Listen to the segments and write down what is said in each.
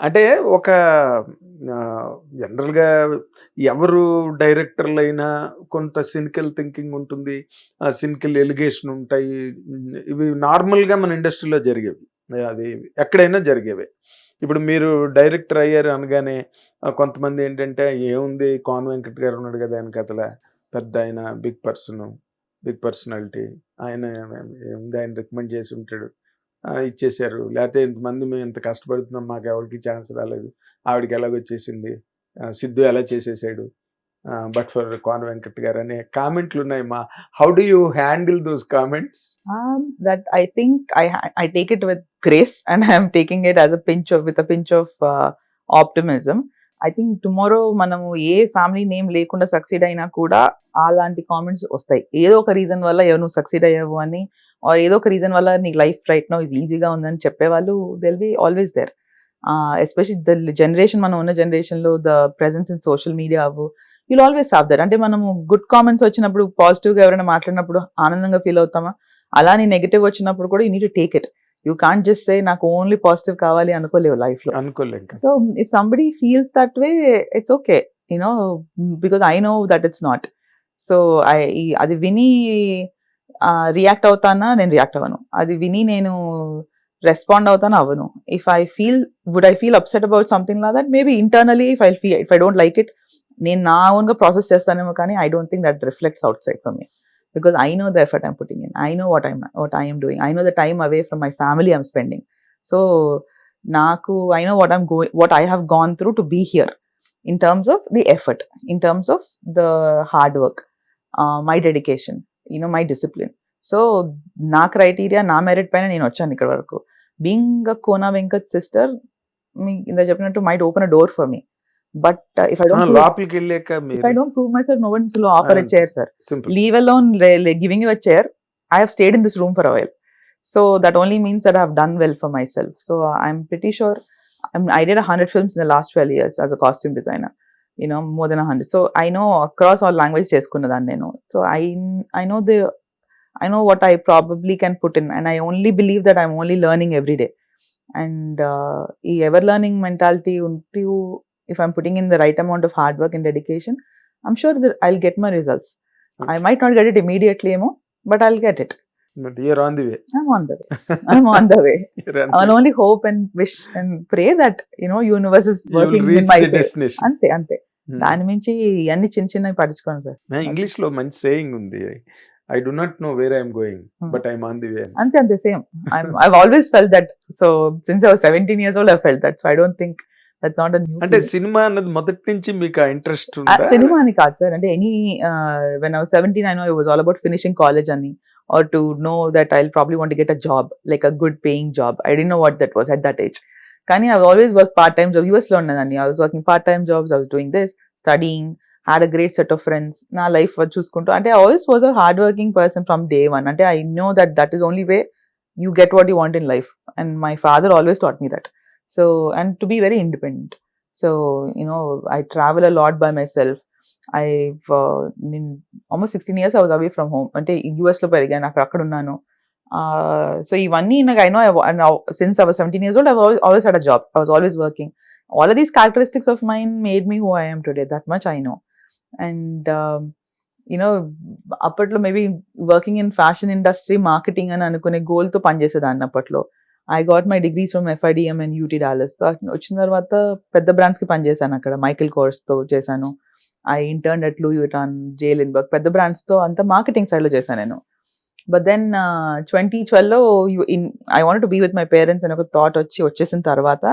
అంటే ఒక జనరల్గా ఎవరు డైరెక్టర్లు అయినా కొంత సినికల్ థింకింగ్ ఉంటుంది. సినికల్ ఎలిగేషన్ ఉంటాయి. ఇవి నార్మల్గా మన ఇండస్ట్రీలో జరిగేవి. అది ఎక్కడైనా జరిగేవి. ఇప్పుడు మీరు డైరెక్టర్ అయ్యారు అనగానే కొంతమంది ఏంటంటే ఏముంది? కాన్ వెంకట్ గారు ఉన్నాడు కదా ఆయన కథల. పెద్ద ఆయన బిగ్ పర్సన్ బిగ్ పర్సనాలిటీ. ఆయన ఏముంది? ఆయన రికమెండ్ చేసి ఉంటాడు. ఇచ్చేశారు. లేకపోతే ఇంతమంది మేము ఇంత కష్టపడుతున్నాం మాకు ఎవరికి ఛాన్స్ రాలేదు. ఆవిడకి ఎలాగొచ్చేసింది సిద్ధు ఎలా చేసేసాడు? బట్ ఫర్ కాన్ వెంకట్ గారు అనే కామెంట్లు ఉన్నాయి మా how do you handle those comments? That I think I I take it with grace and I'm taking it as a pinch of with a pinch of optimism I think tomorrow మనము ఏ family name లేకుండా succeed అయినా కూడా అలాంటి comments వస్తాయి. ఏదో ఒక reason వల్ల ఎవరు సక్సీడ్ అయ్యావు అని ఆర్ ఏదో ఒక రీజన్ వల్ల నీ లైఫ్ రైట్ నో ఈజ్ ఈజీగా ఉందని చెప్పేవాళ్ళు they'll be always there especially the generation మనం ఉన్న జనరేషన్లో the presence in social media అవ్వు యూల్ ఆల్వేస్ హ్యావ్ దట్ అంటే మనము గుడ్ కామెంట్స్ వచ్చినప్పుడు పాజిటివ్గా ఎవరైనా మాట్లాడినప్పుడు ఆనందంగా ఫీల్ అవుతామా? అలా నీ నెగిటివ్ వచ్చినప్పుడు కూడా you need to take it you can't just say నాకు ఓన్లీ పాజిటివ్ కావాలి అనుకోలేవు లైఫ్లో అనుకోలేం కదా. So if somebody feels that way it's okay you know because I know that it's not so I అది విని రియాక్ట్ అవుతానా? నేను రియాక్ట్ అవ్వను. అది విని నేను రెస్పాండ్ అవుతాను? అవ్వను. If I feel would I feel upset about something like that maybe internally if I feel if I don't like it నేను నా ఓన్గా ప్రాసెస్ చేస్తానేమో కానీ I don't think that reflects outside for me because I know the effort I'm putting in I know what I'm what I'm doing I know the time away from my family I'm spending so నాకు I know what I'm go what I have gone through to be here in terms of the effort in terms of the hard work my dedication know, my discipline. So నా criteria నా merit పైన నేను వచ్చాను ఇక్కడ వరకు being a Kona Venkat sister మీ ఇంత చెప్పినట్టు might open a door for me but if I don't లోపలికి వెళ్ళాక if I don't prove myself no one's offer a Ah. Chair sir simple leave alone le- le- giving you a chair i have stayed in this room for a while so that only means that i have done well for myself so uh, i'm pretty sure I'm, i did 100 films in the last 12 years as a costume designer you know more than 100 so i know across all languages చేసుకున్నదాన్ని నేను so i i know the i know what i probably can put in and i only believe that i'm only learning every day and uh, ఈ ever learning mentality ఉంటూ if i'm putting in the right amount of hard work and dedication i'm sure that i'll get my results I might not get it immediately, emo, but I'll get it. Year on the way I'm on the way. I'm on the way. I'll only hope and wish and pray that you know universe is working in my favor. Destination అంతే అంతే దాని మించి ఇవన్నీ చిన్న చిన్నవి పట్టించుకోను sir ఇంగ్లీష్లో మంచి సేయింగ్ ఉంది I do not know where I'm going. But I'm on the way అంతే అంతే same I've always felt that. So since I was 17 years old, I felt that. So I don't think that's not a new. అంటే. Cinema అన్నది మొదటి నుంచి మీకు interest cinema అని కాదు sir అంటే any when I seventeen I know it was all about finishing college అని or to know that I probably want get a job like a good paying job I did know what that was at that age కానీ I always work part time job యూఎస్లో ఉన్నదండి. I was working part time jobs I was doing this studying had a great set of friends నా life చూసుకుంటూ అంటే I always was a hard working person from day one అంటే I know that that is only way you get what you want in life and my father always taught me that so and to be very independent so you know I travel a lot by myself I uh, in almost 16 years away from home అంటే యూఎస్లో పెరిగాను అక్కడ అక్కడ ఉన్నాను. సో ఇవన్నీ నాకు I know since our seventeen years old always had a job I was always working all of these characteristics of mine made me who I'm today that much I know and you know అప్పట్లో maybe working in fashion industry marketing అని అనుకునే గోల్తో పనిచేసేదాన్ని అప్పట్లో. I got my degrees from FIDM and UT డాలర్స్తో వచ్చిన తర్వాత పెద్ద బ్రాండ్స్కి పనిచేశాను అక్కడ. మైకిల్ కోర్స్తో చేశాను. ఐ ఇంటర్న్ అట్ లూ యూటాన్ జే లిన్బర్గ్ పెద్ద బ్రాండ్స్తో అంతా మార్కెటింగ్ సైడ్లో చేశాను నేను. But then twenty ట్వెల్వ్లో in I want to be with my parents అని ఒక థాట్ వచ్చి వచ్చేసిన తర్వాత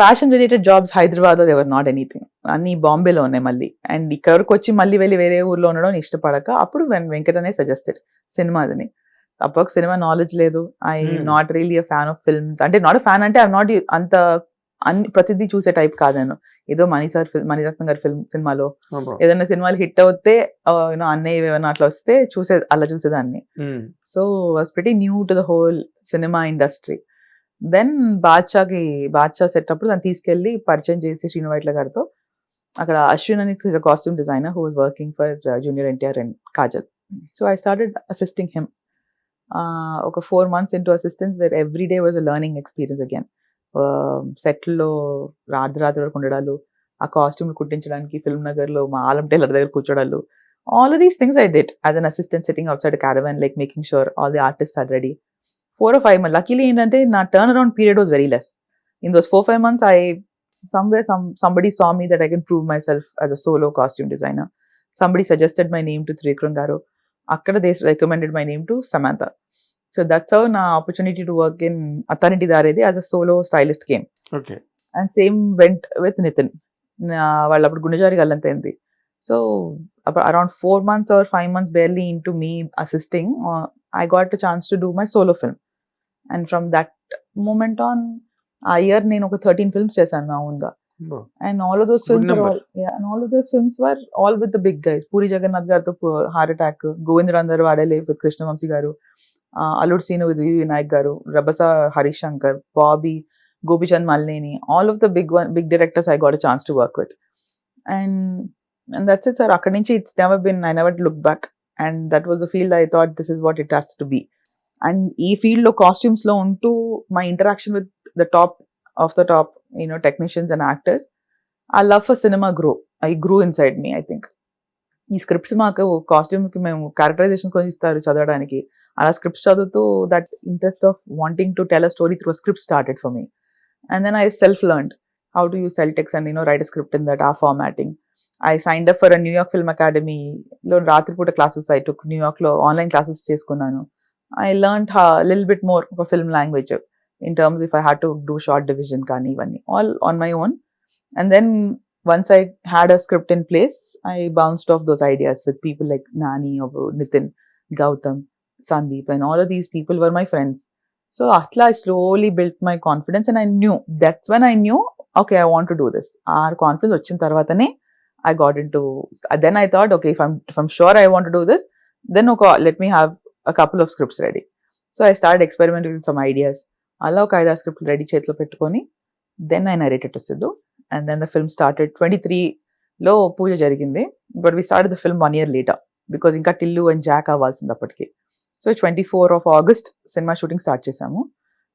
fashion related jobs Hyderabad there were not anything అన్ని బాంబేలో ఉన్నాయి మళ్ళీ. అండ్ ఇక్కడ వరకు వచ్చి మళ్ళీ వెళ్ళి వేరే ఊర్లో ఉండడం ఇష్టపడక అప్పుడు వెన్ వెంకట్ అనే సజెస్టెడ్ సినిమాదని అప్పుడు సినిమా నాలెడ్జ్ లేదు. I. Not really a fan of films అంటే నాట్ ఫ్యాన్ అంటే ఐ నాట్ అంత అన్ని ప్రతిదీ చూసే టైప్ కాదు నేను. ఏదో మణి సార్ మణిరత్నం గారి ఫిల్మ్ సినిమాలో ఏదైనా సినిమాలు హిట్ అవుతే యూనో అన్నయ్య ఏమైనా అట్లా వస్తే చూసే అలా చూసేదాన్ని. So was pretty new to the whole cinema industry. Then బాద్షాకి Baadshah set అప్పుడు దాన్ని తీసుకెళ్ళి పరిచయం చేసి శ్రీను వైట్ల గారితో. అక్కడ అశ్విన్ అని costume designer who was working for junior NTR and Kajal so I started assisting him ఒక four months into assistance where every day was a learning experience again సెట్లో రాత్రి రాత్రి వరకు ఉండడాలు ఆ కాస్ట్యూమ్లు కుట్టించడానికి ఫిల్మ్ నగర్లో మా ఆలం టైలర్ దగ్గర కూర్చోడాలు. All these things I did as an assistant sitting out side caravan like making sure all the artist are ready for uh five month luckily ఏంటంటే నా turn around period was very less in those four five months I somewhere some somebody saw me that I can prove myself as a solo costume designer somebody suggested my name to Trikaran garu అక్కడ does recommended my name to Samantha So that's how na opportunity to work in Athaniti Daredi as a solo stylist came. Okay and same went with Nithin వాళ్ళు అప్పుడు గుండెజారి గల్లంతైంది. So around four months or five months barely in to me assisting I got chance to do my solo film and from that moment on uh year నేను ఒక thirteen films చేశాను నా ఓన్గా and all of those films. And all of those films were all with the big guys Puri Jagannadh గారితో heart attack Govind అందరు వాడేలే with Krishna Vamsi గారు. Alludu scene with V Vinayak garu రబస Harish Shankar Bobby Gopichand Malineni all of the big one big directors I got chance to work with and and that's it sir అక్కడి నుంచి it's never been I never look back and that was the field I thought this is what it has to be and ఈ ఫీల్డ్లో కాస్ట్యూమ్స్లో ఉంటూ my interaction with the top of the top you know technicians and actors uh love for cinema grow I grew inside me I think ఈ scripts మాకు కాస్ట్యూమ్కి మేము characterisation కొంచెం ఇస్తారు చదవడానికి. అలా స్క్రిప్ట్స్ చదువుతూ that interest of wanting to tell a story through script started for me and then I self learned how to use Celtx and you know write script in that uh formatting I signed up for a New York film అకాడమీలో రాత్రిపూట classes I took న్యూయార్క్లో online classes చేసుకున్నాను. I learn lil bit more ఒక film language in terms if I had to do shot division కానీ ఇవన్నీ all on my own and then once I had a script in place, I bounced off those ideas with people like Nani or Nitin, Gautam, Sandeep, and all of these people were my friends. So Atla, I slowly built my confidence and I knew that's when I knew, okay, I want to do this. Our confidence వచ్చిన తర్వాతనే I got into then I thought, okay, if I'm if I'm sure I want to do this, then okay, let me have a couple of scripts ready. So I started experimenting with some ideas. అలా ఒక ఐదారు script ready చేతిలో పెట్టుకొని then I narrated to Siddhu and then the film started twenty త్రీలో పూజ జరిగింది. But we start the film one year later because ఇంకా Tillu and Jack అవ్వాల్సింది అప్పటికి. So twenty four of August cinema shooting start చేసాము.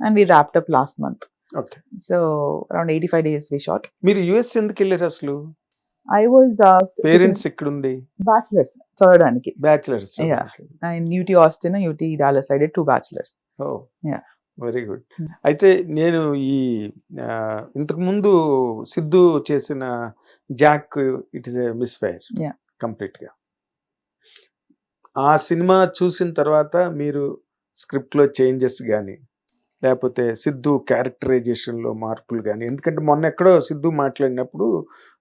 And we wrapped up last month okay so around eighty five days we shot మీరు US ఎందుకు వెళ్ళారు అసలు? I was parents ఇక్కడ ఉండి బ్యాచులర్స్ చదవడానికి. Bachelors UT Austin UT Dallas I did two bachelors Yeah. Very good. అయితే నేను ఈ ఆ, ఇంతకు ముందు సిద్ధు చేసిన Jack it is a misfire Yeah. కంప్లీట్గా ఆ సినిమా చూసిన తర్వాత మీరు స్క్రిప్ట్లో చేంజెస్ కానీ లేకపోతే సిద్ధు క్యారెక్టరైజేషన్లో మార్పులు కానీ ఎందుకంటే మొన్న ఎక్కడో సిద్ధు మాట్లాడినప్పుడు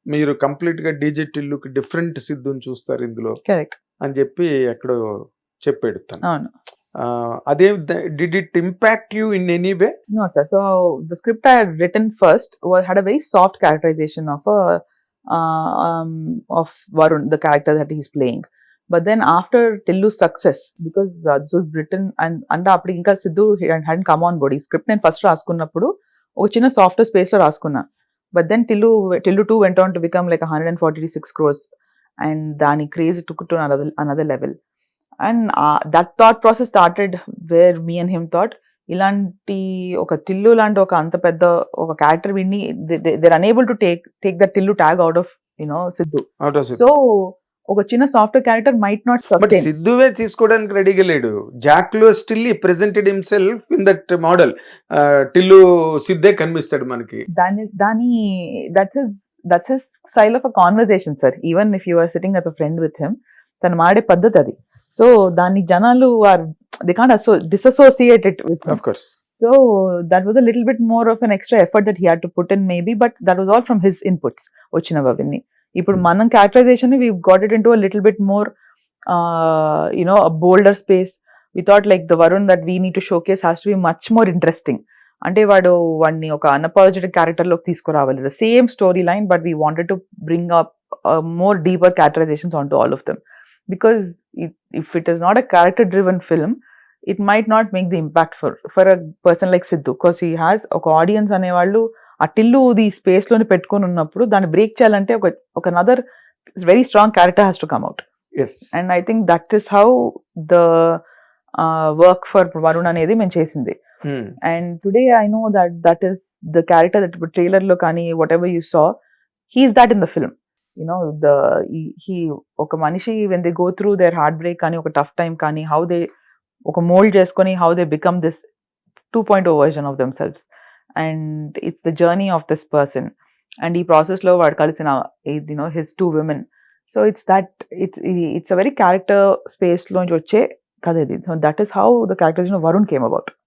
మీరు కంప్లీట్గా డిజిట్ ఇల్లుకి డిఫరెంట్ సిద్ధుని చూస్తారు ఇందులో అని చెప్పి ఎక్కడో చెప్పాడు తను. అవును ఆ, అదే did it impact you in any way No, sir. So the script I had written first was, had a very soft characterization of a uh, um, of Varun, the character that he's playing. But then after Tillu's success, because uh, this was written and అంటే అప్పుడు ఇంకా Siddhu hadn't come on board. ఈ script నేను first రాసుకున్నప్పుడు ఒక చిన్న software space లో రాసుకున్నా but then Tillu Tillu two went on to become like hundred and forty six crores and దాని craze took to another another level And that thought process started where me and him thought ఇలాంటి ఒక టిల్లు లాంటి ఒక అంత పెద్ద ఒక character విని they're unable to take take the Tillu tag out of you know Siddhu so ఒక చిన్న software character might not but సిద్ధువే తీసుకోవడానికి రెడీగా లేడు. జాక్లో still presented himself in that model Tillu సిద్ధే కనిపిస్తాడు మనకి. దాని దాని that's his that's his style of a conversation sir even if you are sitting as a friend with him తను మాడే పద్ధతి అది. సో దాన్ని జనాలు are they can't అసో dissociated with of course So that was a little bit more of an extra effort that he had to put in, maybe, but that was all from his inputs. వచ్చినవన్నీ ఇప్పుడు మనం characterization we got it in to little bit more you know a bolder space we thought like the Varun that we need to showcase has to be much more interesting అంటే వాడు వాడిని ఒక unapologetic క్యారెక్టర్లోకి తీసుకురావాలి. The same story line but we wanted to bring up more deeper characterizations on to all of them because if it is not a character driven film it might not make the impact for for a person like Siddhu because he has ఒక audience అనేవాళ్ళు ఆ Tillu the స్పేస్లోని పెట్టుకొని ఉన్నప్పుడు దాన్ని break చేయాలంటే ఒక ఒక another very strong character has to come out as and I think that is how the work for Varun అనేది మేము చేసింది. Hmm. and today i know that that is the character that trailer look ani whatever you saw he's that in the film. you know the he, he ఒక మనిషి when they go through their heartbreak కానీ ఒక tough time కానీ how they ఒక mold చేసుకొని how they become this 2.0 version of themselves and it's the journey of this person and ఈ process లో వాడు కలిసిన you know his two women so it's that it's it's a very character space లోంచి వచ్చే కథ ఇది so that is how the characterization of Varun came about Hmm.